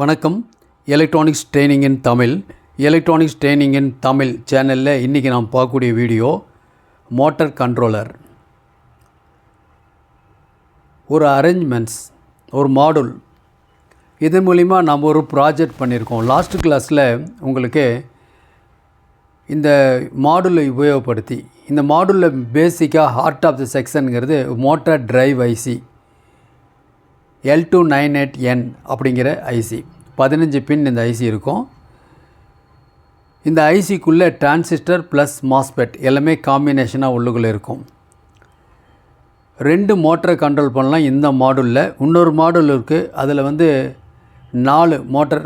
வணக்கம். Electronics training in Tamil. Electronics training in Tamil சேனலில் இன்றைக்கி நாம் பார்க்கக்கூடிய வீடியோ மோட்டார் கண்ட்ரோலர் ஒரு அரேஞ்ச்மெண்ட்ஸ் ஒரு மாடுல் இது மூலிமா நம்ம ஒரு ப்ராஜெக்ட் பண்ணியிருக்கோம். லாஸ்ட் கிளாஸில் உங்களுக்கு இந்த மாடுலை உபயோகப்படுத்தி இந்த மாடுலில் பேசிக்காக heart of the செக்ஷனுங்கிறது motor drive IC L two nine eight N அப்படிங்கிற ஐசி பதினஞ்சு பின் இந்த ஐசி இருக்கும். இந்த ஐசிக்குள்ளே டிரான்சிஸ்டர் ப்ளஸ் மாஸ்பெட் எல்லாமே காம்பினேஷனாக உள்ளுக்குள்ளே இருக்கும். ரெண்டு மோட்டரை கண்ட்ரோல் பண்ணலாம் இந்த மாடுலில் இன்னொரு மாடுல் இருக்குது அதில் வந்து நாலு மோட்டர்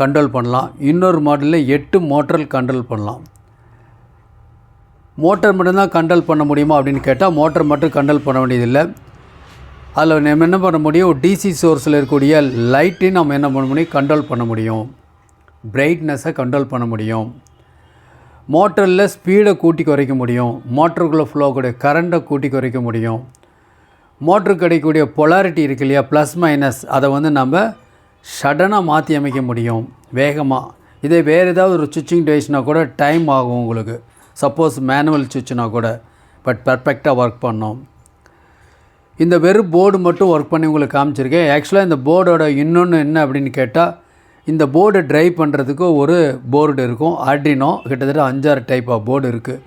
கண்ட்ரோல் பண்ணலாம். இன்னொரு மாடலில் எட்டு மோட்டர் கண்ட்ரோல் பண்ணலாம். மோட்டர் மட்டும்தான் கண்ட்ரோல் பண்ண முடியுமா அப்படின்னு கேட்டால் மோட்டர் மட்டும் கண்ட்ரோல் பண்ண வேண்டியதில்லை. அதில் நம்ம என்ன பண்ண முடியும்? டிசி சோர்ஸில் இருக்கக்கூடிய லைட்டையும் நம்ம என்ன பண்ண முடியும்? கண்ட்ரோல் பண்ண முடியும். பிரைட்னஸை கண்ட்ரோல் பண்ண முடியும். மோட்டரில் ஸ்பீடை கூட்டி குறைக்க முடியும். மோட்டருக்குள்ளே ஃப்ளோ கூடிய கரண்ட்டை கூட்டி குறைக்க முடியும். மோட்டருக்கு கிடைக்கக்கூடிய பொலாரிட்டி இருக்கு இல்லையா? ப்ளஸ் மைனஸ் அதை வந்து நம்ம சடனாக மாற்றி அமைக்க முடியும். வேகமாக இதே வேறு ஏதாவது ஒரு சுவிட்சிங் டிவைஸ்னால் கூட டைம் ஆகும் உங்களுக்கு. சப்போஸ் மேனுவல் சுவிட்ச்னா கூட. பட் பர்ஃபெக்டாக ஒர்க் பண்ணோம். இந்த வெறும் போர்டு மட்டும் ஒர்க் பண்ணி உங்களுக்கு காமிச்சிருக்கேன். ஆக்சுவலாக இந்த போர்டோட இன்னொன்று என்ன அப்படின்னு கேட்டால் இந்த போர்டை ட்ரைவ் பண்ணுறதுக்கு ஒரு போர்டு இருக்கும். ஆர்டினோ கிட்டத்தட்ட அஞ்சாறு டைப் ஆஃப் போர்டு இருக்குது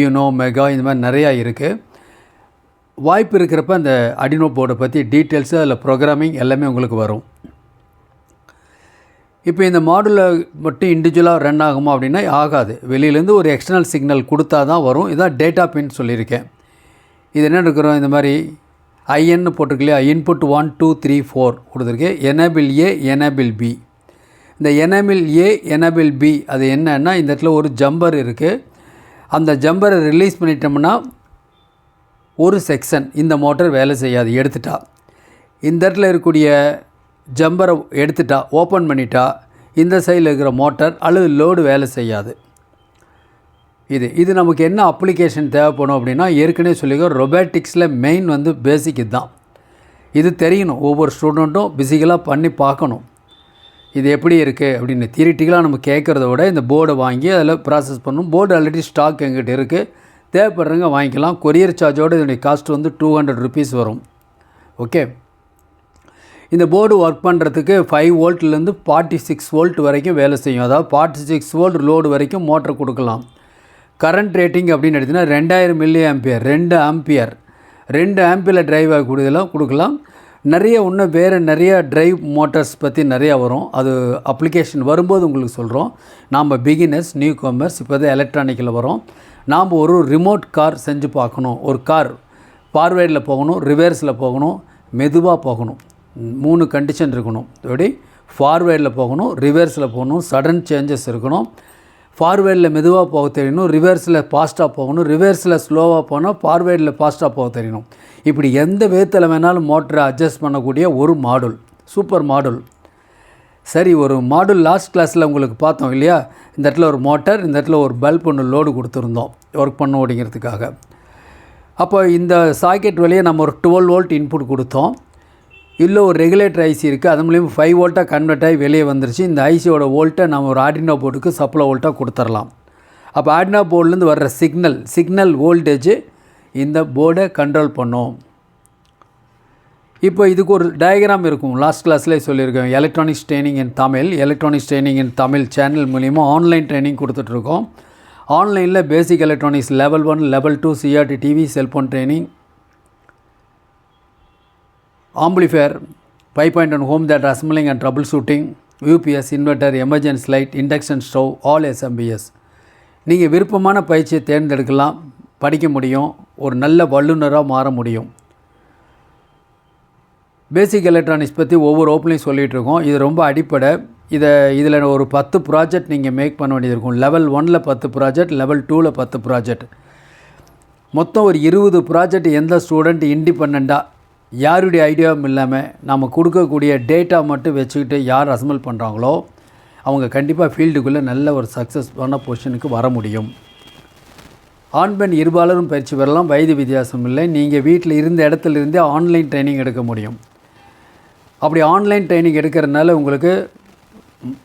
யூனோ மெகா இந்த மாதிரி நிறையா இருக்குது வாய்ப்பு இருக்கிறப்ப அந்த அடினோ போர்டை பற்றி டீட்டெயில்ஸு அதில் ப்ரோக்ராமிங் எல்லாமே உங்களுக்கு வரும். இப்போ இந்த மாடுலில் மட்டும் இண்டிவிஜுவலாக ரன் ஆகுமா அப்படின்னா ஆகாது. வெளியிலேருந்து ஒரு எக்ஸ்டர்னல் சிக்னல் கொடுத்தா தான் வரும். இதான் டேட்டா பின் சொல்லியிருக்கேன். இது என்ன இருக்கிறோம்? இந்த மாதிரி ஐஎன்னு போட்டிருக்கு இல்லையா input one two three four கொடுத்துருக்கேன் எனபிள் ஏ எனபிள் பி இந்த எனபிள் ஏ எனபிள் பி அது என்னன்னா இந்த இடத்துல ஒரு ஜம்பர் இருக்குது அந்த ஜம்பரை ரிலீஸ் பண்ணிட்டோம்னா ஒரு செக்ஷன் இந்த மோட்டர் வேலை செய்யாது. எடுத்துட்டா. இந்த இடத்துல இருக்கக்கூடிய ஜம்பரை எடுத்துட்டா ஓப்பன் பண்ணிட்டா இந்த சைடில் இருக்கிற மோட்டார் அல்லது லோடு வேலை செய்யாது. இது இது நமக்கு என்ன அப்ளிகேஷன் தேவைப்படும் அப்படின்னா ஏற்கனவே சொல்லிக்கோ ரொபாட்டிக்ஸில் மெயின் வந்து பேசிக் இதுதான். இது தெரியணும் ஒவ்வொரு ஸ்டூடெண்ட்டும் பிசிக்கலாக பண்ணி பார்க்கணும். இது எப்படி இருக்குது அப்படின்னு தியரிட்டிக்கலாக நம்ம கேட்குறத விட இந்த போர்டை வாங்கி அதில் ப்ராசஸ் பண்ணணும். போர்டு ஆல்ரெடி ஸ்டாக் எங்கிட்ட இருக்குது தேவைப்படுறவங்க வாங்கிக்கலாம். கொரியர் சார்ஜோடு இதனுடைய காஸ்ட் வந்து டூ ஹண்ட்ரட் ருபீஸ் வரும். ஓகே இந்த போர்டு ஒர்க் பண்ணுறதுக்கு ஃபைவ் வோல்ட்லேருந்து ஃபார்ட்டி சிக்ஸ் வோல்ட் வரைக்கும் வேலை செய்யும். அதாவது ஃபார்ட்டி சிக்ஸ் வோல்ட் லோடு வரைக்கும் மோட்டர் கொடுக்கலாம். கரண்ட் ரேட்டிங் அப்படின்னு எடுத்திங்கன்னா ரெண்டாயிரம் மில்லி ஆம்பியர் ரெண்டு ஆம்பியர். ரெண்டு ஆம்பியரில் டிரைவ் ஆகக்கூடியதெல்லாம் கொடுக்கலாம் நிறைய இன்னும் வேறு நிறைய ட்ரைவ் மோட்டார்ஸ் பற்றி நிறையா வரும். அது அப்ளிகேஷன் வரும்போது உங்களுக்கு சொல்கிறோம் நாம் பிகினர்ஸ் நியூ காமர்ஸ் இப்போ தான் எலக்ட்ரானிக்கில் வரோம். நாம் ஒரு ரிமோட் கார் செஞ்சு பார்க்கணும். ஒரு கார் ஃபார்வேர்டில் போகணும் ரிவர்ஸில் போகணும் மெதுவாக போகணும். மூணு கண்டிஷன் இருக்கணும். எப்படி ஃபார்வேர்டில் போகணும் ரிவர்ஸில் போகணும் சடன் சேஞ்சஸ் இருக்கணும். ஃபார்வேர்டில் மெதுவாக போக தெரியணும் ரிவர்ஸில் ஃபாஸ்ட்டாக போகணும் ரிவர்ஸில் ஸ்லோவாக போனால் ஃபார்வேர்டில் ஃபாஸ்ட்டாக போக தெரியணும். இப்படி எந்த விதத்தில் வேணாலும் மோட்டரை அட்ஜஸ்ட் பண்ணக்கூடிய ஒரு மாடுல் சூப்பர் மாடுல் சரி ஒரு மாடுல் லாஸ்ட் கிளாஸில் உங்களுக்கு பார்த்தோம் இல்லையா? இந்த இடத்துல ஒரு மோட்டர் இந்த இடத்துல ஒரு பல்ப் ஒன்று லோடு கொடுத்துருந்தோம் ஒர்க் பண்ண அப்படிங்கிறதுக்காக அப்போ இந்த சாக்கெட் வழியே நம்ம ஒரு டுவெல் வோல்ட் இன்புட் கொடுத்தோம். இல்லை ஒரு ரெகுலேட்டர் ஐசி இருக்குது அது மூலியமாக ஃபைவ் வோல்ட்டாக கன்வெர்ட் ஆகி வெளியே வந்துருச்சு. இந்த ஐசியோட வோல்ட்டை நம்ம ஒரு ஆர்டினோ போர்டுக்கு சப்ளை வோல்ட்டாக கொடுத்துர்லாம். அப்போ ஆர்டினோ போர்ட்லேருந்து வர்ற சிக்னல் சிக்னல் வோல்டேஜ் இந்த போர்டை கண்ட்ரோல் பண்ணும். இப்போ இதுக்கு ஒரு டயக்ராம் இருக்கும். லாஸ்ட் கிளாஸ்லேயே சொல்லியிருக்கேன். Electronics training in Tamil electronics training in Tamil channel மூலிமா ஆன்லைன் ட்ரைனிங் கொடுத்துட்ருக்கோம் ஆன்லைனில் basic electronics level one level two CRT TV cellphone training amplifier five point one home theatre assembling and troubleshooting UPS inverter emergency light induction stove all SMPS நீங்கள் விருப்பமான பயிற்சியை தேர்ந்தெடுக்கலாம் படிக்க முடியும் ஒரு நல்ல வல்லுநராக மாற முடியும். பேசிக் எலக்ட்ரானிக்ஸ் பற்றி ஒவ்வொரு ஓப்பனையும் சொல்லிகிட்ருக்கோம் இது ரொம்ப அடிப்படை. இதை இதில் ஒரு பத்து ப்ராஜெக்ட் நீங்கள் மேக் பண்ண வேண்டியது இருக்கும். லெவல் ஒனில் பத்து ப்ராஜெக்ட் லெவல் டூவில் பத்து ப்ராஜெக்ட் மொத்தம் ஒரு இருபது ப்ராஜெக்ட் எந்த ஸ்டூடெண்ட் இண்டிபெண்ட்டாக யாருடைய ஐடியாவும் இல்லாமல் நம்ம கொடுக்கக்கூடிய டேட்டா மட்டும் வச்சுக்கிட்டு யார் அசம்பிள் பண்ணுறாங்களோ அவங்க கண்டிப்பாக ஃபீல்டுக்குள்ளே நல்ல ஒரு சக்ஸஸ்ஃபான பொசிஷனுக்கு வர முடியும். ஆண் பெண் இருபாலரும் பயிற்சி பெறலாம் வயது வித்தியாசம் இல்லை. நீங்கள் வீட்டில் இருந்த இடத்துல இருந்தே ஆன்லைன் ட்ரைனிங் எடுக்க முடியும். அப்படி ஆன்லைன் ட்ரைனிங் எடுக்கிறதுனால உங்களுக்கு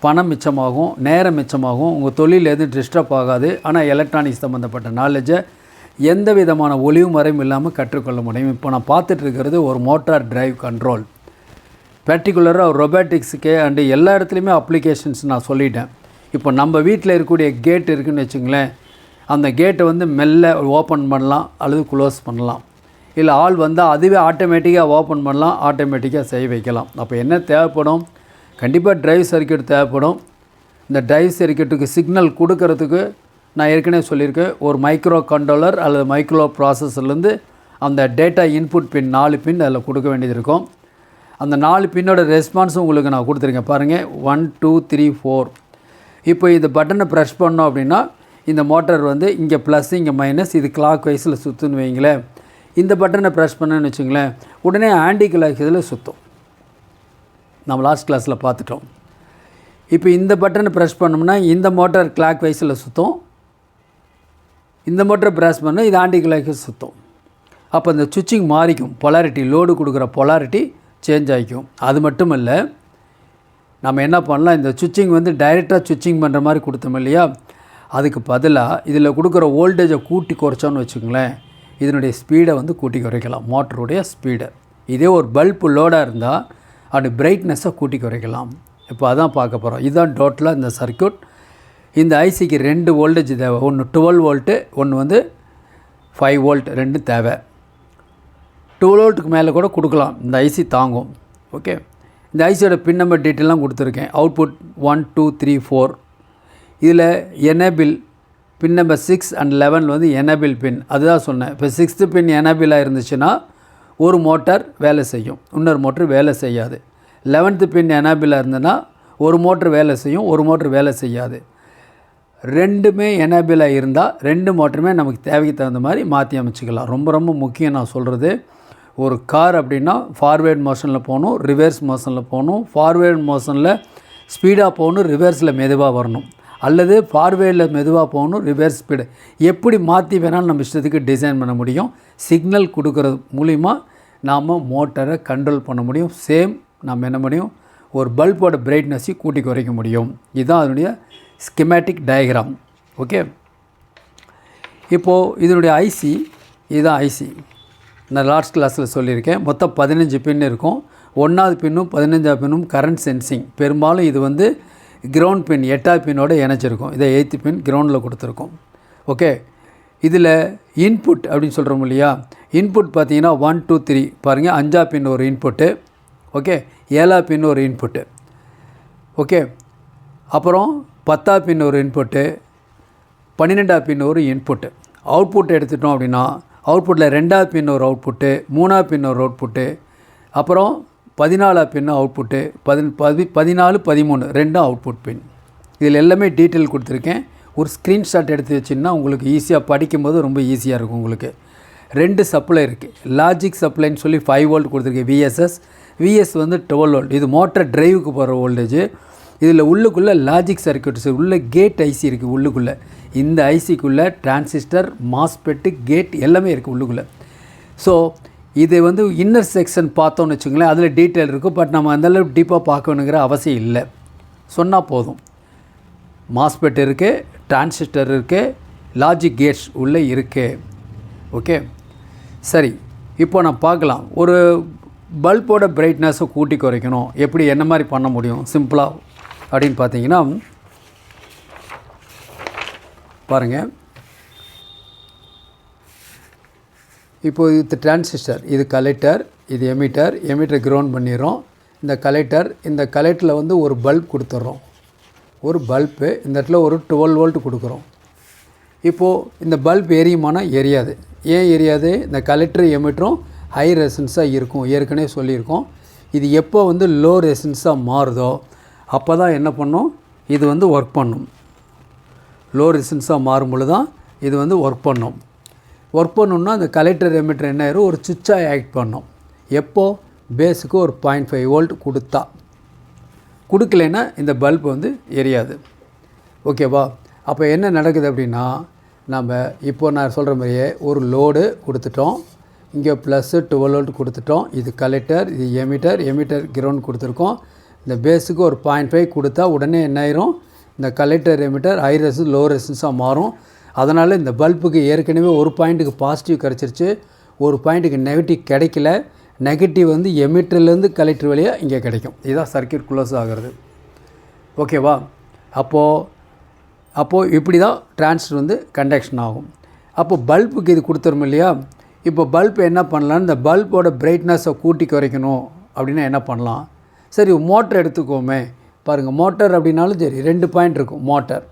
பணம் மிச்சமாகும் நேரம் மிச்சமாகும் உங்கள் தொழில் எதுவும் டிஸ்டர்ப் ஆகாது. ஆனால் எலக்ட்ரானிக்ஸ் சம்மந்தப்பட்ட நாலேஜை எந்த விதமான ஒளிவு மறையும் இல்லாமல் கற்றுக்கொள்ள முடியும். இப்போ நான் பார்த்துட்ருக்கிறது ஒரு மோட்டார் டிரைவ் கண்ட்ரோல். பர்டிகுலராக ரொபாட்டிக்ஸுக்கு அண்டு எல்லா இடத்துலையுமே அப்ளிகேஷன்ஸ் நான் சொல்லிட்டேன். இப்போ நம்ம வீட்டில் இருக்கக்கூடிய கேட் இருக்குன்னு வச்சுங்களேன். அந்த கேட்டை வந்து மெல்ல ஓப்பன் பண்ணலாம் அல்லது க்ளோஸ் பண்ணலாம். இல்லை ஆள் வந்தால் அதுவே ஆட்டோமேட்டிக்காக ஓப்பன் பண்ணலாம் ஆட்டோமேட்டிக்காக செய்ய வைக்கலாம். அப்போ என்ன தேவைப்படும்? கண்டிப்பாக டிரைவ் சர்க்கியூட் தேவைப்படும். இந்த டிரைவ் சர்க்கியூட்டுக்கு சிக்னல் கொடுக்கறதுக்கு நான் ஏற்கனவே சொல்லியிருக்கேன் ஒரு மைக்ரோ கண்ட்ரோலர் அல்லது மைக்ரோ ப்ராசஸர்லேருந்து அந்த டேட்டா இன்புட் பின் நாலு பின் அதில் கொடுக்க வேண்டியது இருக்கும். அந்த நாலு பின்னோட ரெஸ்பான்ஸும் உங்களுக்கு நான் கொடுத்துருக்கேன். பாருங்கள் ஒன் டூ த்ரீ ஃபோர் இப்போ இந்த பட்டனை ப்ரெஷ் பண்ணோம் அப்படின்னா இந்த மோட்டார் வந்து இங்கே ப்ளஸ் இங்கே மைனஸ் இது கிளாக் வைஸில் சுற்றுன்னு வைங்களேன் இந்த பட்டனை ப்ரெஷ் பண்ணேன்னு வச்சுங்களேன் உடனே ஆன்டி கிளாக் இதில் சுற்றும் நம்ம லாஸ்ட் கிளாஸில் பார்த்துட்டோம். இப்போ இந்த பட்டனை ப்ரெஷ் பண்ணோம்னா இந்த மோட்டார் கிளாக் வைஸில் சுற்றும் இந்த மோட்டரை ப்ரெஸ் பண்ணால் இது ஆண்டி கிளாக்கு சுத்தம். அப்போ இந்த சுவிட்சிங் மாறிக்கும். பொலாரிட்டி லோடு கொடுக்குற பொலாரிட்டி சேஞ்ச் ஆகிக்கும் அது மட்டும் இல்லை நம்ம என்ன பண்ணலாம்? இந்த சுவிட்சிங் வந்து டைரெக்டாக சுவிட்சிங் பண்ணுற மாதிரி கொடுத்தோம் இல்லையா? அதுக்கு பதிலாக இதில் கொடுக்குற ஓல்டேஜை கூட்டி குறைச்சோன்னு வச்சுக்கோங்களேன். இதனுடைய ஸ்பீடை வந்து கூட்டி குறைக்கலாம். மோட்டருடைய ஸ்பீடை இதே ஒரு பல்பு லோடாக இருந்தால் அது பிரைட்னஸை கூட்டி குறைக்கலாம். இப்போ அதான் பார்க்க போகிறோம் இதுதான் டோட்டலாக இந்த சர்க்யூட் இந்த ஐசிக்கு ரெண்டு வோல்டேஜ் தேவை. ஒன்று டுவெல் வோல்ட்டு ஒன்று வந்து ஃபைவ் வோல்ட் ரெண்டு தேவை. டுவெல் வோல்ட்டுக்கு மேலே கூட கொடுக்கலாம். இந்த ஐசி தாங்கும். ஓகே இந்த ஐசியோட பின் நம்பர் டீட்டெயிலாம் கொடுத்துருக்கேன். Output one two three four இதில் enable pin number six and eleven வந்து எனேபிள் பின் அதுதான் சொன்னேன். இப்போ சிக்ஸ்த்து பின் எனேபிளாக இருந்துச்சுன்னா ஒரு மோட்டார் வேலை செய்யும். இன்னொரு மோட்டர் வேலை செய்யாது. லெவன்த்து பின் எனேபிளாக இருந்ததுன்னா ஒரு மோட்டர் வேலை செய்யும். ஒரு மோட்டர் வேலை செய்யாது. ரெண்டுமே எனேபிளாக இருந்தால் ரெண்டு மோட்டருமே நமக்கு தேவைக்கு தகுந்த மாதிரி மாற்றி அமைச்சிக்கலாம். ரொம்ப ரொம்ப முக்கியம் நான் சொல்கிறது ஒரு கார் அப்படின்னா ஃபார்வேர்ட் மோஷனில் போகணும் ரிவர்ஸ் மோஷனில் போகணும். ஃபார்வேர்ட் மோஷனில் ஸ்பீடாக போகணும் ரிவர்ஸில் மெதுவாக வரணும். அல்லது ஃபார்வேர்டில் மெதுவாக போகணும் ரிவர்ஸ் ஸ்பீடு எப்படி மாற்றி வேணாலும் நம்ம இஷ்டத்துக்கு டிசைன் பண்ண முடியும். சிக்னல் கொடுக்கறது மூலிமா நாம் மோட்டரை கண்ட்ரோல் பண்ண முடியும். சேம் நம்ம என்ன முடியும்? ஒரு பல்போட பிரைட்னஸையும் கூட்டி குறைக்க முடியும். இதுதான் அதனுடைய ஸ்கிமேட்டிக் டயக்ராம் ஓகே இப்போது இதனுடைய ஐசி இதுதான் ஐசி நான் லாஸ்ட் கிளாஸில் சொல்லியிருக்கேன். மொத்தம் பதினஞ்சு பின் இருக்கும். ஒன்றாவது பின்னும் பதினஞ்சாவது பின்னும் கரண்ட் சென்சிங் பெரும்பாலும் இது வந்து கிரவுண்ட் பின் எட்டாவது பின்னோட இணைச்சிருக்கும் இதை எயித்து பின் கிரவுண்டில் கொடுத்துருக்கோம். ஓகே இதில் இன்புட் அப்படின்னு சொல்கிறோம் இல்லையா? இன்புட் பார்த்தீங்கன்னா ஒன் டூ த்ரீ பாருங்கள் அஞ்சா பின் ஒரு இன்புட்டு ஓகே ஏழா பின் ஒரு இன்புட்டு ஓகே அப்புறம் பத்தா பின் ஒரு இன்புட்டு பன்னிரெண்டா பின் ஒரு இன்புட்டு அவுட்புட் எடுத்துட்டோம் அப்படின்னா அவுட்புட்டில் ரெண்டாவது பின் ஒரு அவுட்புட்டு மூணாவது பின் ஒரு அவுட்புட்டு அப்புறம் பதினாலாவது பின் அவுட்புட்டு பதின் பதி பதினாலு பதிமூணு ரெண்டும் அவுட்புட் பின் இதில் எல்லாமே டீட்டெயில் கொடுத்துருக்கேன். ஒரு ஸ்க்ரீன்ஷாட் எடுத்து வச்சிங்கன்னா உங்களுக்கு ஈஸியாக படிக்கும்போது ரொம்ப ஈஸியாக இருக்கும் உங்களுக்கு. ரெண்டு சப்ளை இருக்குது லாஜிக் சப்ளைன்னு சொல்லி ஃபைவ் வோல்ட் கொடுத்துருக்கேன் விஎஸ்எஸ் விஎஸ் வந்து டுவெல் வோல்ட் இது மோட்டர் ட்ரைவுக்கு போகிற வோல்டேஜ் இதில் உள்ளுக்குள்ளே லாஜிக் சர்க்கியூட்ஸ் உள்ள கேட் ஐசி இருக்குது உள்ளுக்குள்ளே. இந்த ஐசிக்குள்ளே டிரான்சிஸ்டர் மாஸ்பெட்டு கேட் எல்லாமே இருக்குது உள்ளுக்குள்ளே. ஸோ இது வந்து இன்னர் செக்ஷன் பார்த்தோன்னு வச்சுங்களேன் அதில் டீட்டெயில் இருக்கும் பட் நம்ம அந்தளவு டீப்பாக பார்க்கணுங்கிற அவசியம் இல்லை. சொன்னால் போதும். மாஸ்பெட் இருக்குது டிரான்சிஸ்டர் இருக்குது லாஜிக் கேட்ஸ் உள்ளே இருக்குது ஓகே சரி இப்போ நான் பார்க்கலாம். ஒரு பல்போட பிரைட்னஸை கூட்டி குறைக்கணும். எப்படி என்ன மாதிரி பண்ண முடியும்? சிம்பிளாக அப்படின்னு பார்த்தீங்கன்னா பாருங்கள் இப்போது இது டிரான்சிஸ்டர் இது கலெக்டர் இது எமிட்டர் எமிட்டர் கிரவுண்ட் பண்ணிடுறோம். இந்த கலெக்டர் இந்த கலெக்டரில் வந்து ஒரு பல்ப் கொடுத்துட்றோம். ஒரு பல்பு இந்த இடத்துல ஒரு டுவெல் வோல்ட் கொடுக்குறோம். இப்போது இந்த பல்ப் எரியுமானா எரியாது. ஏன் எரியாது? இந்த கலெக்டர் எமிட்டரும் ஹை ரெசன்ஸாக இருக்கும். ஏற்கனவே சொல்லியிருக்கோம். இது எப்போ வந்து லோ ரெசன்ஸாக மாறுதோ அப்போ தான் என்ன பண்ணும்? இது வந்து ஒர்க் பண்ணும். லோ ரெசன்ஸாக மாறும்பொழுது தான் இது வந்து ஒர்க் பண்ணும். ஒர்க் பண்ணணுன்னா அந்த கலெக்டர் எமிட்டர் என்ன ஆயிரும்? ஒரு சுவிட்சாக ஆக்ட் பண்ணும். எப்போது பேஸுக்கு ஒரு பாயிண்ட் ஃபைவ் வோல்ட் கொடுத்தா. கொடுக்கலைன்னா இந்த பல்ப் வந்து எரியாது. ஓகேவா அப்போ என்ன நடக்குது அப்படின்னா நம்ம இப்போ நான் சொல்கிற மாதிரியே ஒரு லோடு கொடுத்துட்டோம். இங்கே ப்ளஸ்ஸு டுவெல் வோல்ட் கொடுத்துட்டோம். இது கலெக்டர் இது எமிட்டர் எமிட்டர் கிரவுண்ட் கொடுத்துருக்கோம். இந்த பேஸுக்கு ஒரு பாயிண்ட் ஃபைவ் கொடுத்தா உடனே என்ன ஆயிரும்? இந்த collector emitter high resistance low ரெசன்ஸாக மாறும். அதனால் இந்த பல்புக்கு ஏற்கனவே ஒரு பாயிண்ட்டுக்கு பாசிட்டிவ் கிடச்சிருச்சு. ஒரு பாயிண்ட்டுக்கு நெகட்டிவ் கிடைக்கல. நெகட்டிவ் வந்து எமிட்டர்லேருந்து கலெக்டர் வழியாக இங்கே கிடைக்கும். இதுதான் சர்க்கியூட் க்ளோஸ் ஆகிறது. ஓகேவா அப்போது அப்போது இப்படி தான் டிரான்ஸ்டர் வந்து கண்டக்ஷன் ஆகும். அப்போ பல்புக்கு இது கொடுத்துரும் இல்லையா? இப்போ பல்ப் என்ன பண்ணலாம்? இந்த பல்போட பிரைட்னஸை கூட்டி குறைக்கணும் அப்படின்னா என்ன பண்ணலாம்? சரி மோட்டர் எடுத்துக்கோமே. பாருங்கள் மோட்டர் அப்படின்னாலும் சரி ரெண்டு பாயிண்ட் இருக்கும் மோட்டர்.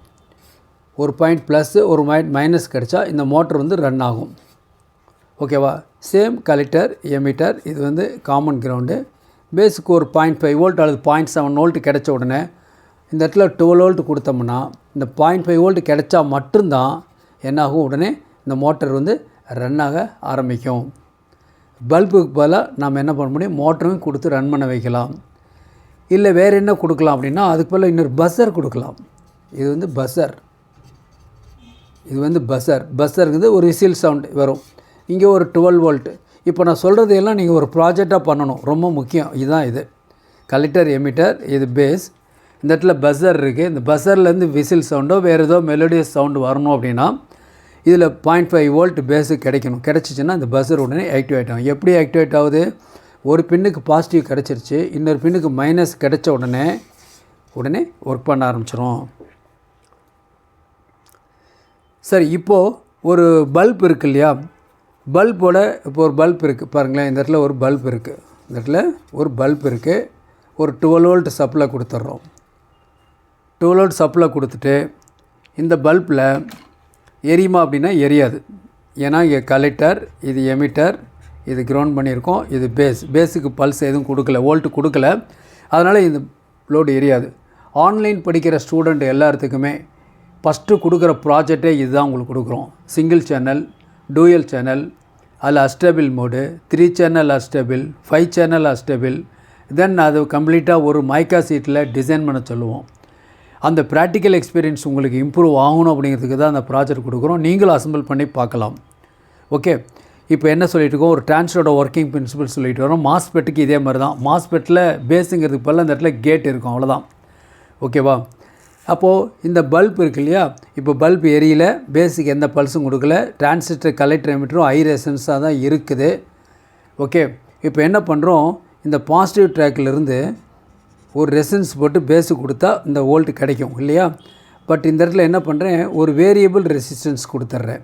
ஒரு பாயிண்ட் ப்ளஸ்ஸு ஒரு பாயிண்ட் மைனஸ் கிடச்சா இந்த மோட்டர் வந்து ரன் ஆகும். ஓகேவா சேம் கலெக்டர் எமிட்டர் இது வந்து காமன் கிரவுண்டு பேஸுக்கு ஒரு பாயிண்ட் ஃபைவ் வோல்ட் அல்லது பாயிண்ட் செவன் வோல்ட் கிடச்ச உடனே இந்த இடத்துல டுவெல் வோல்ட் கொடுத்தோம்னா இந்த பாயிண்ட் ஃபைவ் வோல்ட் கிடைச்சா மட்டும்தான் என்னாகும்? உடனே இந்த மோட்டர் வந்து ரன் ஆக ஆரம்பிக்கும். பல்புக்கு பதிலாக நாம் என்ன பண்ண முடியும்? மோட்டரும் கொடுத்து ரன் பண்ண வைக்கலாம். இல்லை வேறு என்ன கொடுக்கலாம் அப்படின்னா அதுக்கு போல் இன்னொரு பஸ்ஸர் கொடுக்கலாம். இது வந்து பஸ்ஸர் இது வந்து பஸ்ஸர் பஸ்ஸருங்கிறது ஒரு விசில் சவுண்ட் வரும். இங்கே ஒரு டுவெல் வோல்ட்டு இப்போ நான் சொல்கிறது எல்லாம் நீங்கள் ஒரு ப்ராஜெக்டாக பண்ணணும். ரொம்ப முக்கியம். இதுதான் இது. கலெக்டர் எமிட்டர் இது பேஸ் இந்த இடத்துல பஸ்ஸர் இருக்குது இந்த பஸ்ஸர்லேருந்து விசில் சவுண்டோ வேறு ஏதோ மெலோடியஸ் சவுண்டு வரணும் அப்படின்னா இதில் பாயிண்ட் ஃபைவ் வோல்ட் பேஸு கிடைக்கணும். கிடச்சிச்சின்னா இந்த பஸ்ஸர் உடனே ஆக்டிவேட் ஆகும். எப்படி ஆக்டிவேட் ஆகுது? ஒரு பின்னுக்கு பாசிட்டிவ் கிடச்சிருச்சு இன்னொரு பின்னுக்கு மைனஸ் கிடைச்ச உடனே உடனே ஒர்க் பண்ண ஆரம்பிச்சிடும் சரி இப்போது ஒரு பல்ப் இருக்கு இல்லையா? பல்போட இப்போ ஒரு பல்ப் இருக்குது பாருங்களேன் இந்த இடத்துல ஒரு பல்ப் இருக்குது இந்த இடத்துல ஒரு பல்ப் இருக்குது ஒரு டுவெல் வோல்ட் சப்ளை கொடுத்துட்றோம். டுவெல் வோல்ட் சப்ளை கொடுத்துட்டு இந்த பல்பில் எரியுமா அப்படின்னா எரியாது. ஏன்னா இங்கே கலெக்டர் இது எமிட்டர் இது கிரவுண்ட் பண்ணியிருக்கோம். இது பேஸ் பேஸுக்கு பல்ஸ் எதுவும் கொடுக்கல. வோல்ட் கொடுக்கல. அதனால் இந்த லோடு எரியாது ஆன்லைன் படிக்கிற ஸ்டூடெண்ட் எல்லாத்துக்குமே ஃபஸ்ட்டு கொடுக்குற ப்ராஜெக்டே இதுதான் உங்களுக்கு கொடுக்குறோம். சிங்கிள் சேனல் டூயல் சேனல் அதில் astable mode three channel astable five channel astable then அது கம்ப்ளீட்டாக ஒரு மைக்கா சீட்டில் டிசைன் பண்ண சொல்லுவோம். அந்த ப்ராக்டிக்கல் எக்ஸ்பீரியன்ஸ் உங்களுக்கு இம்ப்ரூவ் ஆகணும் அப்படிங்கிறதுக்கு தான் அந்த ப்ராஜெக்ட் கொடுக்குறோம். நீங்களும் அசம்பிள் பண்ணி பார்க்கலாம். ஓகே இப்போ என்ன சொல்லிட்டு இருக்கோம்? ஒரு டிரான்ஸ்டரோட ஒர்க்கிங் பிரின்சிபல் சொல்லிட்டு வரோம். மாஸ்பெட்டுக்கு இதே மாதிரி தான் மாஸ்பெட்டில் பேஸுங்கிறதுக்கு பதில் அந்த இடத்துல கேட் இருக்கும். அவ்வளோதான் ஓகேவா அப்போது இந்த பல்ப் இருக்கு இல்லையா? இப்போ பல்ப் எரியல பேஸுக்கு எந்த பல்ஸும் கொடுக்கல. டிரான்சிஸ்டர் கலெக்டர் எமிட்டரும் ஹை ரெசன்ஸாக தான் இருக்குது. ஓகே இப்போ என்ன பண்ணுறோம் இந்த பாசிட்டிவ் ட்ராக்லேருந்து ஒரு ரெசன்ஸ் போட்டு பேஸு கொடுத்தா இந்த வோல்ட் கிடைக்கும் இல்லையா? பட் இந்த இடத்துல என்ன பண்ணுறேன் ஒரு வேரியபிள் ரெசிஸ்டன்ஸ் கொடுத்துட்றேன்.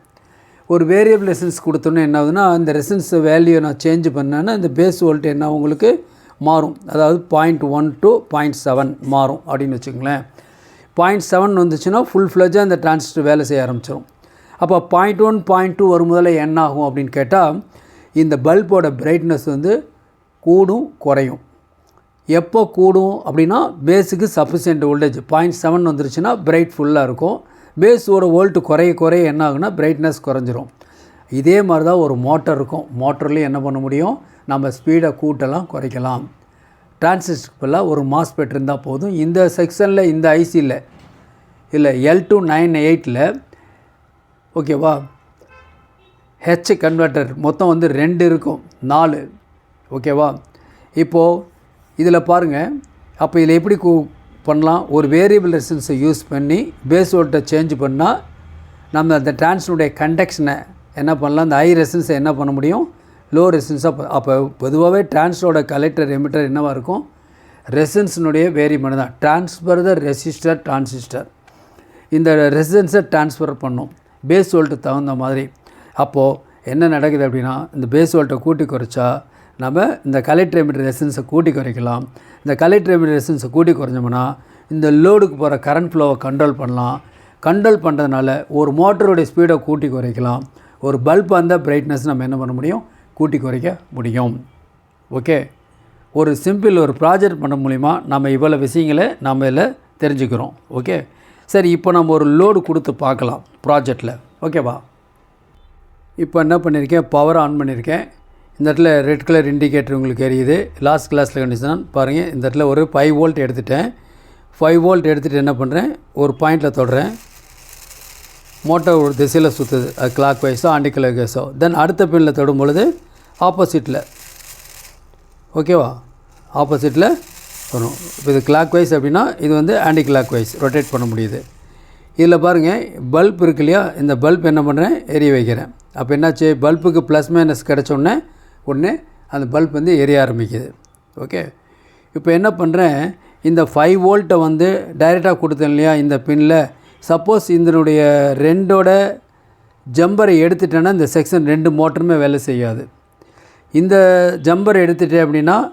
ஒரு வேரியபிள் ரெசன்ஸ் கொடுத்தோன்னே என்ன ஆகுதுன்னா அந்த ரெசன்ஸ் வேல்யூ நான் சேஞ்ச் பண்ணேன்னா இந்த பேஸ் வோல்ட் என்ன உங்களுக்கு? மாறும். அதாவது point one to point seven மாறும் அப்படின்னு வச்சுக்கோங்களேன். பாயிண்ட் செவன் வந்துச்சுன்னா ஃபுல் ஃப்ளஜாக அந்த டிரான்சிஸ்டர் வேலை செய்ய ஆரம்பிச்சிடும் அப்போ பாயிண்ட் ஒன் பாயிண்ட் டூ வரும்போதில் என்ன ஆகும் அப்படின்னு கேட்டால் இந்த பல்போட பிரைட்னஸ் வந்து கூடும் குறையும். எப்போ கூடும் அப்படின்னா பேஸுக்கு சஃபிஷியன்ட் வோல்டேஜ் பாயிண்ட் செவன் வந்துருச்சுன்னா பிரைட் ஃபுல்லாக இருக்கும். பேஸோட வோல்ட் குறைய குறைய என்ன ஆகுனா பிரைட்னஸ் குறைஞ்சிரும். இதே மாதிரி தான் ஒரு மோட்டர் இருக்கும். மோட்டர்லேயும் என்ன பண்ண முடியும்? நம்ம ஸ்பீடை கூட்டலாம் குறைக்கலாம். டிரான்சிஸ்டருக்கு ஒரு மாஸ்பெட் இருந்தால் போதும். இந்த செக்ஷனில் இந்த ஐசியில் இல்லை எல் டூ நைன் எயிட்டில் ஓகேவா ஹெச் கன்வெர்ட்டர் மொத்தம் வந்து ரெண்டு இருக்கும். நாலு. ஓகேவா இப்போது இதில் பாருங்கள் அப்போ இதில் எப்படி கூ பண்ணலாம். ஒரு வேரியபிள் ரெசிஸ்டன்ஸை யூஸ் பண்ணி பேஸ் வோல்ட்டை சேஞ்ச் பண்ணால் நம்ம அந்த டிரான்ஸ்னுடைய கண்டக்ஷனை என்ன பண்ணலாம்? அந்த ஹை ரெசிஸ்டன்ஸை என்ன பண்ண முடியும்? லோ ரெசிஸ்டன்ஸாக அப்போ பொதுவாகவே டிரான்ஸோட கலெக்டர் எமிட்டர் என்னவாக இருக்கும்? ரெசிஸ்டன்ஸினுடைய வேரியபிள் தான். டிரான்ஸ்ஃபர் த ரெசிஸ்டர் டிரான்சிஸ்டர் இந்த ரெசிஸ்டன்ஸை ட்ரான்ஸ்ஃபர் பண்ணும். பேஸ் வோல்ட்டுக்கு தகுந்த மாதிரி. அப்போது என்ன நடக்குது அப்படின்னா இந்த பேஸ் வோல்ட்டை கூட்டி குறைச்சா நம்ம இந்த கலெக்ட்ரேமிட் எமிட்டர் ரெசிஸ்டன்ஸை கூட்டி குறைக்கலாம். இந்த கலெக்ட்ரேமிட் எமிட்டர் ரெசிஸ்டன்ஸை கூட்டி குறைஞ்சோம்னா இந்த லோடுக்கு போகிற கரண்ட் ஃப்ளோவை கண்ட்ரோல் பண்ணலாம். கண்ட்ரோல் பண்ணுறதுனால ஒரு மோட்டருடைய ஸ்பீடை கூட்டி குறைக்கலாம். ஒரு பல்ப் அந்த பிரைட்னஸ் நம்ம என்ன பண்ண முடியும்? கூட்டி குறைக்க முடியும். ஓகே ஒரு சிம்பிள் ஒரு ப்ராஜெக்ட் பண்ண மூலிமா நம்ம இவ்வளோ விஷயங்களை நம்ம இதில் தெரிஞ்சுக்கிறோம். ஓகே சரி இப்போ நம்ம ஒரு லோடு கொடுத்து பார்க்கலாம் ப்ராஜெக்டில் ஓகேவா இப்போ என்ன பண்ணியிருக்கேன்? பவர் ஆன் பண்ணியிருக்கேன். இந்த இடத்துல ரெட் கலர் இண்டிகேட்டர் உங்களுக்கு எரியுது. லாஸ்ட் கிளாஸில் கண்டிஷன் பாருங்கள் இந்த இடத்துல ஒரு ஃபைவ் வோல்ட் எடுத்துட்டேன். ஃபைவ் வோல்ட் எடுத்துகிட்டு என்ன பண்ணுறேன் ஒரு பாயிண்டில் தொடுறேன். மோட்டார் ஒரு திசையில் சுற்றுது அது கிளாக் வைஸோ ஆண்டி கிளாக் வைஸோ தென் அடுத்த பின்னில் தொடும் பொழுது ஆப்போசிட்டில் ஓகேவா ஆப்போசிட்டில் வரும் இப்போ இது கிளாக் வைஸ் அப்படின்னா இது வந்து ஆண்டி கிளாக் வைஸ் ரொட்டேட் பண்ண முடியுது. இதில் பாருங்கள் பல்ப் இருக்கு இல்லையா? இந்த பல்ப் என்ன பண்ணுறேன் எரிய வைக்கிறேன். அப்போ என்னாச்சு? பல்புக்கு ப்ளஸ் மைனஸ் கிடச்சோடனே உடனே அந்த பல்ப் வந்து எரிய ஆரம்பிக்குது. ஓகே? இப்போ என்ன பண்ணுறேன் இந்த ஃபைவ் வோல்ட்டை வந்து டைரெக்டாக கொடுத்தேன் இல்லையா இந்த பின்னில் சப்போஸ் இதனுடைய ரெண்டோட ஜம்பரை எடுத்துட்டேன்னா இந்த செக்ஷன் ரெண்டு மோட்டருமே வேலை செய்யாது. இந்த ஜம்பரை எடுத்துட்டேன் அப்படின்னா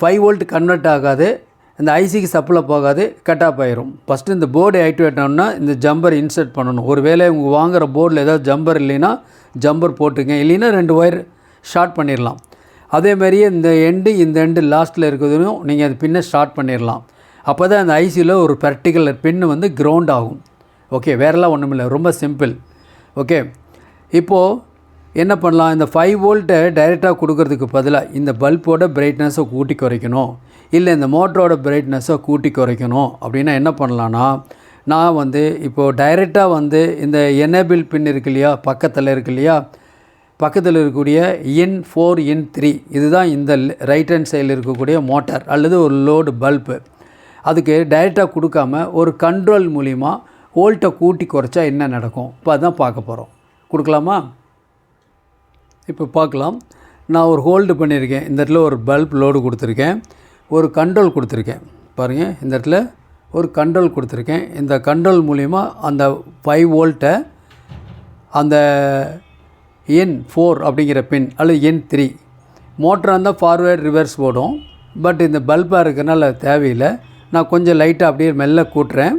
ஃபைவ் வோல்ட் கன்வெர்ட் ஆகாது. இந்த ஐசிக்கு சப்ளை போகாது கட் ஆஃப் ஆயிரும். ஃபஸ்ட்டு இந்த போர்டை ஆக்டிவேட் ஆகணும்னா இந்த ஜம்பர் இன்சர்ட் பண்ணணும். ஒரு வேளை உங்கள் வாங்குகிற போர்டில் ஏதாவது ஜம்பர் இல்லைன்னா ஜம்பர் போட்டுங்க இல்லைன்னா ரெண்டு ஒயர் ஷார்ட் பண்ணிடலாம் அதே மாதிரியே இந்த எண்டு இந்த எண்டு லாஸ்ட்டில் இருக்கிறதையும் நீங்கள் அது பின்ன ஸ்டார்ட் பண்ணிடலாம் அப்போ தான் அந்த ஐசியில் ஒரு பர்டிகுலர் பின்னு வந்து கிரவுண்ட் ஆகும். ஓகே வேறெல்லாம் ஒன்றும் இல்லை ரொம்ப சிம்பிள் ஓகே இப்போது என்ன பண்ணலாம்? இந்த ஃபைவ் வோல்ட்டை டைரெக்டாக கொடுக்கறதுக்கு பதிலாக இந்த பல்போட பிரைட்னஸை கூட்டி குறைக்கணும். இல்லை இந்த மோட்டரோட பிரைட்னஸை கூட்டி குறைக்கணும். அப்படின்னா என்ன பண்ணலான்னா நான் வந்து இப்போது டைரெக்டாக வந்து இந்த எனேபிள் பின் இருக்கு இல்லையா பக்கத்தில் இருக்கு இல்லையா பக்கத்தில் இருக்கக்கூடிய என் ஃபோர் என் த்ரீ இதுதான் இந்த ரைட் ஹேண்ட் சைடில் இருக்கக்கூடிய மோட்டார் அல்லது ஒரு லோடு பல்பு அதுக்கு டைரெக்டாக கொடுக்காம ஒரு கண்ட்ரோல் மூலிமா ஓல்ட்டை கூட்டி குறைச்சா என்ன நடக்கும்? இப்போ அதான் பார்க்க போகிறோம் கொடுக்கலாமா? இப்போ பார்க்கலாம். நான் ஒரு ஹோல்டு பண்ணியிருக்கேன் இந்த இடத்துல ஒரு பல்ப் லோடு கொடுத்துருக்கேன். ஒரு கண்ட்ரோல் கொடுத்துருக்கேன். பாருங்கள் இந்த இடத்துல ஒரு கண்ட்ரோல் கொடுத்துருக்கேன். இந்த கண்ட்ரோல் மூலிமா அந்த ஃபைவ் வோல்ட்டை அந்த என் ஃபோர் அப்படிங்கிற பின் அல்லது என் த்ரீ மோட்டராக இருந்தால் ஃபார்வேர்ட் ரிவர்ஸ் ஓடும் பட் இந்த பல்பாக இருக்கிறனால தேவையில்லை. நான் கொஞ்சம் லைட்டாக அப்படியே மெல்ல கூட்டுறேன்.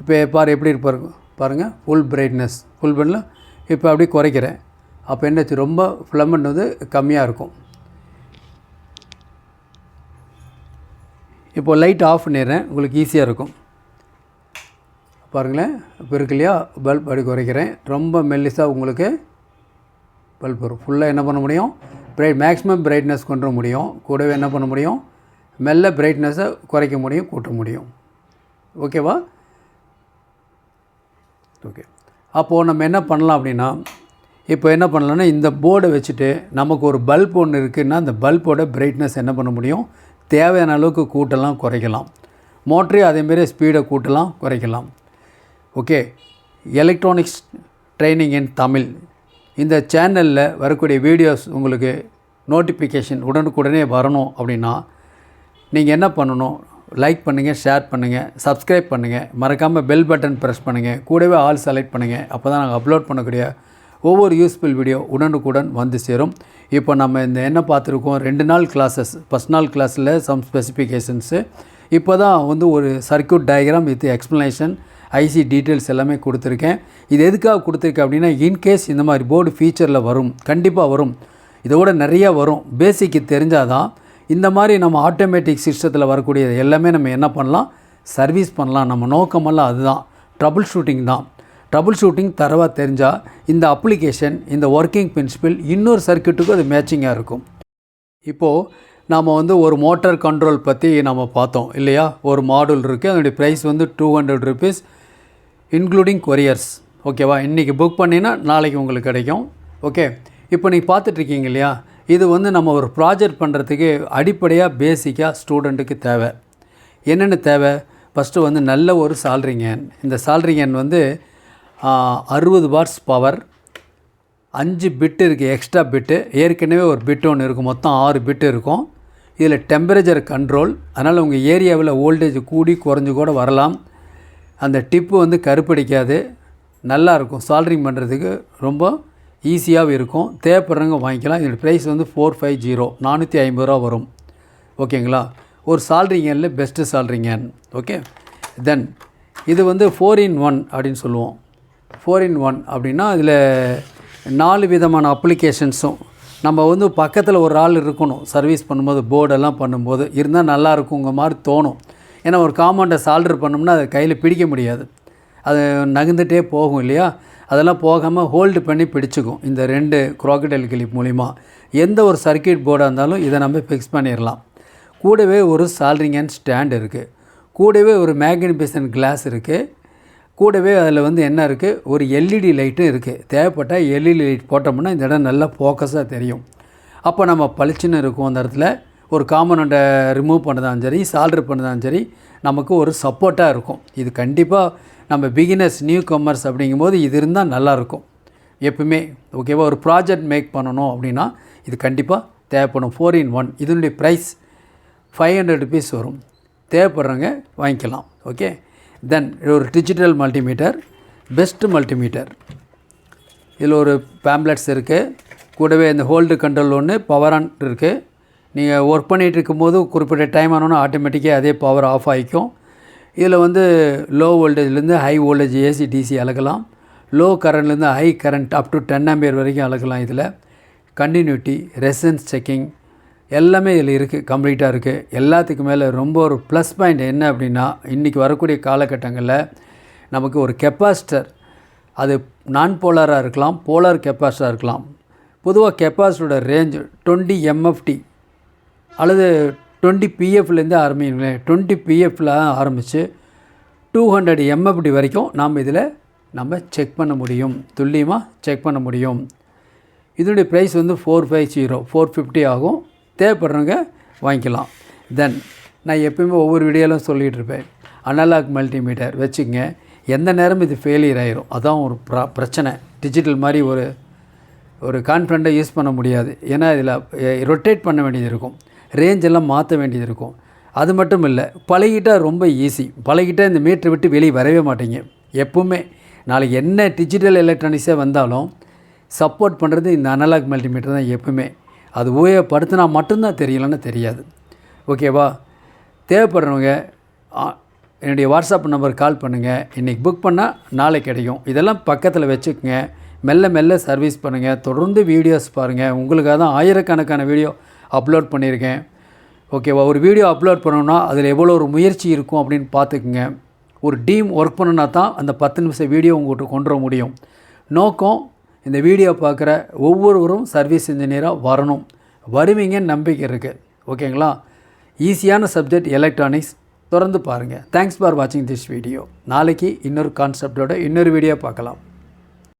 இப்போ பாரு எப்படி இருப்பாரு பாருங்கள் ஃபுல் பிரைட்னஸ் ஃபுல் பண்ணல இப்போ அப்படியே குறைக்கிறேன். அப்போ என்னாச்சு ரொம்ப ஃப்ளமன் வந்து கம்மியாக இருக்கும். இப்போது லைட் ஆஃப் பண்ணிடுறேன். உங்களுக்கு ஈஸியாக இருக்கும். பாருங்களேன் இப்போ இருக்கு இல்லையா? பல்ப் அப்படி குறைக்கிறேன். ரொம்ப மெல்லிஸாக உங்களுக்கு பல்ப் வரும். ஃபுல்லாக என்ன பண்ண முடியும்? பிரைட் மேக்ஸிமம் பிரைட்னஸ் கொண்டு வர முடியும். கூடவே என்ன பண்ண முடியும்? மெல்ல பிரைட்னஸை குறைக்க முடியும் கூட்ட முடியும். ஓகேவா ஓகே அப்போது நம்ம என்ன பண்ணலாம் அப்படின்னா இப்போ என்ன பண்ணலாம்னா இந்த போர்டை வச்சுட்டு நமக்கு ஒரு பல்ப் ஒன்று இருக்குதுன்னா அந்த பல்போட பிரைட்னஸ் என்ன பண்ண முடியும்? தேவையான அளவுக்கு கூட்டலாம் குறைக்கலாம். மோட்டரையும் அதேமாரி ஸ்பீடை கூட்டலாம் குறைக்கலாம். Okay electronics training in Tamil இந்த சேனலில் வரக்கூடிய வீடியோஸ் உங்களுக்கு நோட்டிஃபிகேஷன் உடனுக்குடனே வரணும் அப்படின்னா நீங்கள் என்ன பண்ணணும்? லைக் பண்ணுங்கள் ஷேர் பண்ணுங்கள் சப்ஸ்கிரைப் பண்ணுங்கள் மறக்காமல் பெல் பட்டன் ப்ரெஸ் பண்ணுங்கள் கூடவே ஆல் செலக்ட் பண்ணுங்கள் அப்போ தான் நாங்கள் அப்லோட் பண்ணக்கூடிய ஒவ்வொரு யூஸ்ஃபுல் வீடியோ உடனுக்குடன் வந்து சேரும். இப்போ நம்ம இந்த என்ன பார்த்துருக்கோம்? ரெண்டு நாள் கிளாஸஸ் ஃபஸ்ட் நாள் கிளாஸில் சம் ஸ்பெசிஃபிகேஷன்ஸு இப்போ தான் வந்து ஒரு circuit diagram with explanation IC details எல்லாமே கொடுத்துருக்கேன். இது எதுக்காக கொடுத்துருக்கேன் அப்படின்னா இன்கேஸ் இந்த மாதிரி போர்டு ஃபீச்சரில் வரும் கண்டிப்பாக வரும். இதோட நிறையா வரும். பேசிக்கு தெரிஞ்சால் தான் இந்த மாதிரி நம்ம ஆட்டோமேட்டிக் சிஸ்டத்தில் வரக்கூடிய எல்லாமே நம்ம என்ன பண்ணலாம்? சர்வீஸ் பண்ணலாம். நம்ம நோக்கமெல்லாம் அதுதான். ட்ரபுள் ஷூட்டிங் தான். ட்ரபுள் ஷூட்டிங் தரவாக தெரிஞ்சால் இந்த அப்ளிகேஷன் இந்த ஒர்க்கிங் பிரின்சிபிள் இன்னொரு சர்க்கியூட்டுக்கும் அது மேட்சிங்காக இருக்கும். இப்போது நாம் வந்து ஒரு மோட்டார் கண்ட்ரோல் பற்றி நம்ம பார்த்தோம் இல்லையா? ஒரு மாடல் இருக்குது அதனுடைய ப்ரைஸ் வந்து two hundred rupees including couriers ஓகேவா இன்றைக்கி புக் பண்ணினா நாளைக்கு உங்களுக்கு கிடைக்கும். ஓகே இப்போ நீங்கள் பார்த்துட்ருக்கீங்க இல்லையா? இது வந்து நம்ம ஒரு ப்ராஜெக்ட் பண்ணுறதுக்கு அடிப்படையாக பேசிக்காக ஸ்டூடெண்ட்டுக்கு தேவை. என்னென்ன தேவை? ஃபஸ்ட்டு வந்து நல்ல ஒரு சால்ரிங்கன் இந்த சால்ரிங்கன் வந்து அறுபது வாட்ஸ் பவர் அஞ்சு பிட்டு இருக்குது எக்ஸ்ட்ரா பிட்டு ஏற்கனவே ஒரு பிட்டு ஒன்று இருக்கும் மொத்தம் ஆறு பிட்டு இருக்கும். இதில் டெம்பரேச்சர் கண்ட்ரோல் அதனால் உங்கள் ஏரியாவில் ஓல்டேஜ் கூடி குறைஞ்சு கூட வரலாம். அந்த டிப்பு வந்து கருப்படிக்காது. நல்லா இருக்கும். சால்ட்ரிங் பண்ணுறதுக்கு ரொம்ப ஈஸியாகவும் இருக்கும். தேவைப்படுறவங்க வாங்கிக்கலாம். இதோட ப்ரைஸ் வந்து ஃபோர் ஃபைவ் ஜீரோ நானூற்றி ஐம்பது ரூபா வரும். ஓகேங்களா ஒரு soldering best soldering okay then இது வந்து ஃபோர் இன் ஒன் அப்படின்னு சொல்லுவோம். ஃபோர் இன் ஒன் அப்படின்னா அதில் நாலு விதமான அப்ளிகேஷன்ஸும் நம்ம வந்து பக்கத்தில் ஒரு ஆள் இருக்கணும். சர்வீஸ் பண்ணும்போது போர்டெல்லாம் பண்ணும்போது. இருந்தால் நல்லா இருக்குங்க மாதிரி தோணும். ஏன்னா ஒரு காம்பவுண்டை சால்டர் பண்ணோம்னா அதை கையில் பிடிக்க முடியாது. அது நகர்ந்துகிட்டே போகும் இல்லையா? அதெல்லாம் போகாமல் ஹோல்டு பண்ணி பிடிச்சிக்கும். இந்த ரெண்டு குரோக்கடைல் கிளிப் மூலிமா எந்த ஒரு சர்க்கியூட் போர்டாக இருந்தாலும் இதை நம்ம ஃபிக்ஸ் பண்ணிடலாம் கூடவே ஒரு சால்ரிங் அண்ட் ஸ்டாண்ட் இருக்குது கூடவே ஒரு மேக்னிஃபிகேஷன் கிளாஸ் இருக்குது கூடவே அதில் வந்து என்ன இருக்குது ஒரு எல்இடி லைட்டும் இருக்குது தேவைப்பட்டால் எல்இடி லைட் போட்டோம்னா இந்த இடம் நல்லா ஃபோக்கஸாக தெரியும். அப்போ நம்ம பளிச்சுன்னு இருக்கும் அந்த இடத்துல. ஒரு காம்பனண்ட்டை ரிமூவ் பண்ணதாலும் சரி சால்டர் பண்ணதாலும் சரி நமக்கு ஒரு சப்போர்ட்டாக இருக்கும். இது கண்டிப்பாக நம்ம பிகினர்ஸ் நியூ கமர்ஸ் அப்படிங்கும்போது இது இருந்தால் நல்லாயிருக்கும் எப்பவுமே ஓகேவா ஒரு ப்ராஜெக்ட் மேக் பண்ணணும் அப்படின்னா இது கண்டிப்பாக தேவைப்படும். ஃபோர் இன் ஒன் இதனுடைய ப்ரைஸ் ஃபைவ் ஹண்ட்ரட் ருபீஸ் வரும். தேவைப்படுறவங்க வாங்கிக்கலாம். ஓகே தென் ஒரு டிஜிட்டல் மல்டிமீட்டர் பெஸ்ட் மல்டிமீட்டர் இதில் ஒரு பேம்ப்ளெட்ஸ் இருக்குது கூடவே இந்த ஹோல்டு கண்ட்ரோல் ஒன்று பவர் ஆன் இருக்குது நீங்கள் ஒர்க் பண்ணிகிட்டு இருக்கும்போது குறிப்பிட்ட டைம் ஆனோன்னா ஆட்டோமேட்டிக்காக அதே பவர் ஆஃப் ஆகிக்கும். இதில் வந்து லோ வோல்டேஜ்லேருந்து ஹை வோல்டேஜ் ஏசி டிசி அளக்கலாம். Low கரண்ட்லேருந்து high current up to ten ampere வரைக்கும் அளக்கலாம் இதில். கண்டினியூட்டி ரெசன்ஸ் செக்கிங் எல்லாமே இதில் இருக்குது கம்ப்ளீட்டாக இருக்குது எல்லாத்துக்கு மேலே ரொம்ப ஒரு ப்ளஸ் பாயிண்ட் என்ன அப்படின்னா இன்றைக்கி வரக்கூடிய காலகட்டங்களில் நமக்கு ஒரு கெப்பாசிட்டர் அது நான் போலாராக இருக்கலாம் போலார் கெப்பாசிட்டராக இருக்கலாம். பொதுவாக கெப்பாசிட்டரோட ரேஞ்ச் டுவெண்ட்டி எம்எஃப்டி அல்லது டுவெண்ட்டி பிஎஃப்லேருந்து ஆரம்பிங்களேன் டுவெண்ட்டி பிஎஃப்பில் ஆரம்பித்து டூ ஹண்ட்ரட் எம்எஃப்டி வரைக்கும் நாம் இதில் நம்ம செக் பண்ண முடியும். துல்லியமாக செக் பண்ண முடியும். இதனுடைய ப்ரைஸ் வந்து four five zero four fifty ஆகும். தேவைப்படுறவங்க வாங்கிக்கலாம். தென் நான் எப்பயுமே ஒவ்வொரு வீடியோலும் சொல்லிகிட்டு இருப்பேன் அனலாக் மல்டிமீட்டர் வச்சுங்க எந்த நேரம் இது ஃபெயிலியர் ஆயிரும். அதான் ஒரு ப்ரா பிரச்சனை. டிஜிட்டல் மாதிரி ஒரு ஒரு கான்ஃபிடண்ட்டை யூஸ் பண்ண முடியாது. ஏன்னா இதில் ரொட்டேட் பண்ண வேண்டியது இருக்கும். ரேஞ்ச் எல்லாம் மாற்ற வேண்டியது இருக்கும். அது மட்டும் இல்லை பழகிட்டால் ரொம்ப ஈஸி பழகிட்டால் இந்த மீட்டரை விட்டு வெளியே வரவே மாட்டீங்க. எப்பவுமே நாளைக்கு என்ன டிஜிட்டல் எலக்ட்ரானிக்ஸே வந்தாலும் சப்போர்ட் பண்ணுறது இந்த அனலாக் மல்டிமீட்டர் தான் எப்பவுமே. அது உபயோகப்படுத்தினா மட்டும்தான் தெரியலன்னு தெரியாது. ஓகேவா தேவைப்படுறவங்க என்னுடைய வாட்ஸ்அப் நம்பர் கால் பண்ணுங்கள் இன்றைக்கி புக் பண்ணால் நாளை கிடைக்கும். இதெல்லாம் பக்கத்தில் வச்சுக்கோங்க. மெல்ல மெல்ல சர்வீஸ் பண்ணுங்கள் தொடர்ந்து வீடியோஸ் பாருங்கள் உங்களுக்காக தான் ஆயிரக்கணக்கான வீடியோ அப்லோட் பண்ணியிருக்கேன். ஓகேவா ஒரு வீடியோ அப்லோட் பண்ணோன்னா அதில் எவ்வளோ ஒரு முயற்சி இருக்கும் அப்படின்னு பார்த்துக்குங்க. ஒரு டீம் ஒர்க் பண்ணுனா தான் அந்த பத்து நிமிஷம் வீடியோ உங்கள்கிட்ட கொண்டு வர முடியும். நோக்கம் இந்த வீடியோ பார்க்குற ஒவ்வொருவரும் சர்வீஸ் இன்ஜினியராக வரணும். வருவீங்கன்னு நம்பிக்கை இருக்குது ஓகேங்களா? ஈஸியான சப்ஜெக்ட் எலக்ட்ரானிக்ஸ் தொடர்ந்து பாருங்கள் தேங்க்ஸ் ஃபார் வாட்சிங் திஸ் வீடியோ நாளைக்கு இன்னொரு கான்செப்டோட இன்னொரு வீடியோ பார்க்கலாம்.